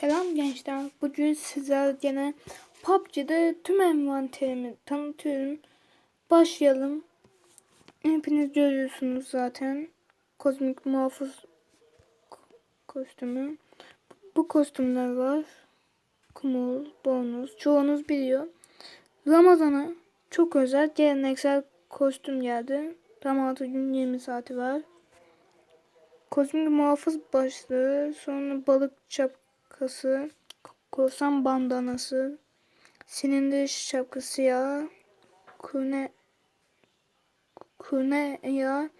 Selam gençler. Bugün sizler gene PUBG'de tüm envanterimi tanıtıyorum. Başlayalım. Hepiniz görüyorsunuz zaten. Kozmik muhafız ko- kostümü. Bu kostümler var. Kumul, bonus. Çoğunuz biliyor. Ramazan'a çok özel geleneksel kostüm geldi. Tam 6 gün 20 saati var. Kozmik muhafız başlığı, sonra balık şapkası, korsan bandanası, silindir şapkası siyah, kurne, kurne yağı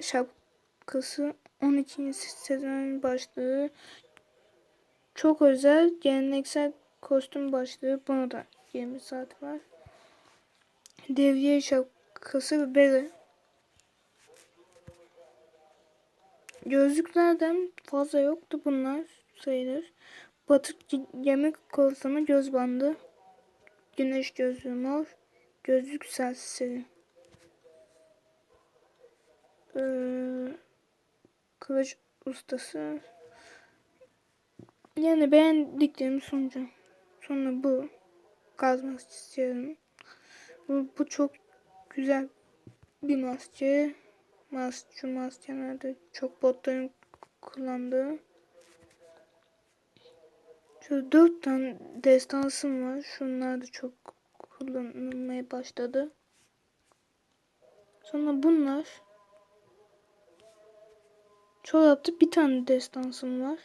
şapkası, 12. sezon başlığı, çok özel geleneksel kostüm başlığı, buna da 20 saat var. Devriye şapkası bere. Gözlüklerden fazla yoktu bunlar sayılır. Batık yemek korsanı göz bandı. Güneş gözlüğü mor. Gözlük serseri. Ee, kılıç ustası. Yani beğendiklerimi sunacağım. Sonra bu. Gaz maskesi. Bu, bu çok güzel bir maske. Mas şu maskelerde çok botların kullandığı. Şu dört tane destansım var. Şunlar da çok kullanılmaya başladı. Sonra bunlar. Çorapta bir tane destansım var.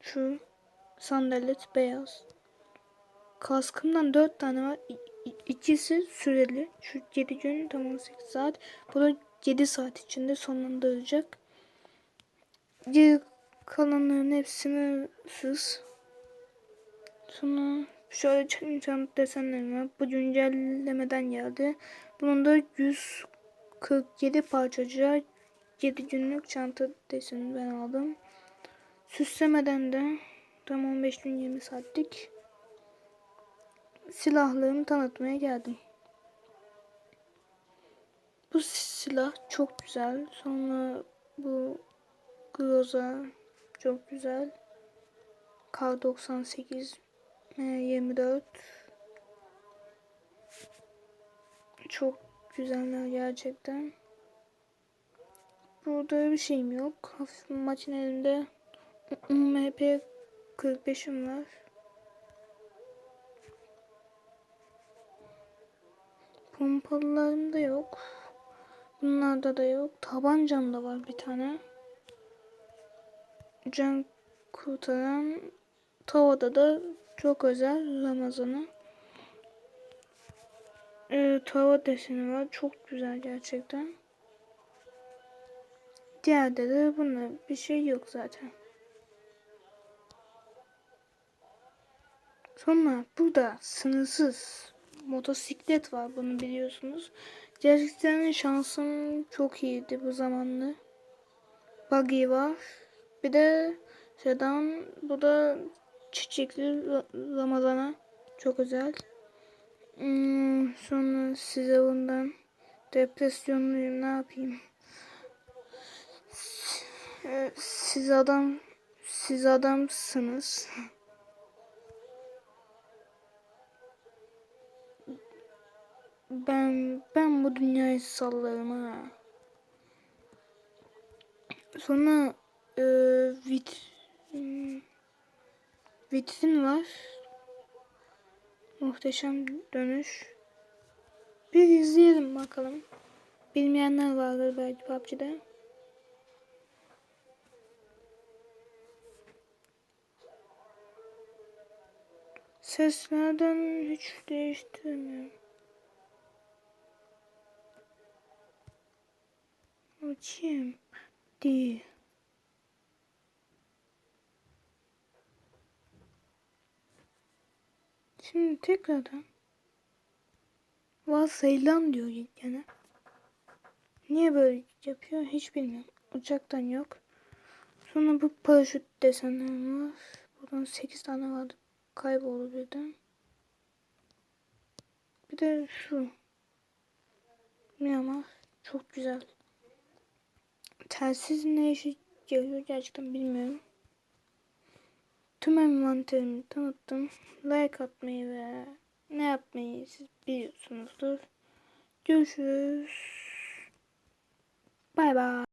Şu sandalet beyaz. Kaskımdan dört tane var. İ- İkisi süreli. Şu 7 gün tam 18 saat. Bu da 7 saat içinde sonlandıracak. Geri kalanların hepsini sız. Sonra şöyle çant desenleri var. Bu güncellemeden geldi. Bunun da 147 parçacığa 7 günlük çanta deseni ben aldım. Süslemeden de tam 15 gün 20 saatlik silahlarımı tanıtmaya geldim. Bu silah çok güzel. Sonra bu Groza çok güzel. K98 24 çok güzeller gerçekten. Burada bir şeyim yok. Hafif makinelimde MP 45'im var. Pompalılarım da yok. Bunlarda da yok. Tabancam da var bir tane. Can kurtaran tavada da çok özel Ramazan'a. Ee, tava deseni var. Çok güzel gerçekten. Diğerde de bunda bir şey yok zaten. Sonra burada sınırsız motosiklet var bunu biliyorsunuz. Gerçekten şansım çok iyiydi bu zamanlı. Buggy var. Bir de sedan bu da çiçekli Ra- Ramazan'a çok özel. Hmm, sonra size bundan depresyonluyum ne yapayım. Siz adam siz adamsınız. Ben ben bu dünyayı sallarım ha. Sonra e, vit vitrin var. Muhteşem dönüş. Bir izleyelim bakalım. Bilmeyenler vardır belki PUBG'de. Seslerden hiç değiştirmiyorum. Açayım. Değil. Şimdi tekrardan varsayılan diyor gene. Niye böyle yapıyor hiç bilmiyorum. Uçaktan yok. Sonra bu paraşüt desenleri var. Buradan 8 tane vardı. Kayboldu birden. Bir de şu. Myanmar. Çok güzel. Telsiz ne işe geliyor gerçekten bilmiyorum. Tüm envanterimi tanıttım. Like atmayı ve ne yapmayı siz biliyorsunuzdur. Görüşürüz. Bay bay.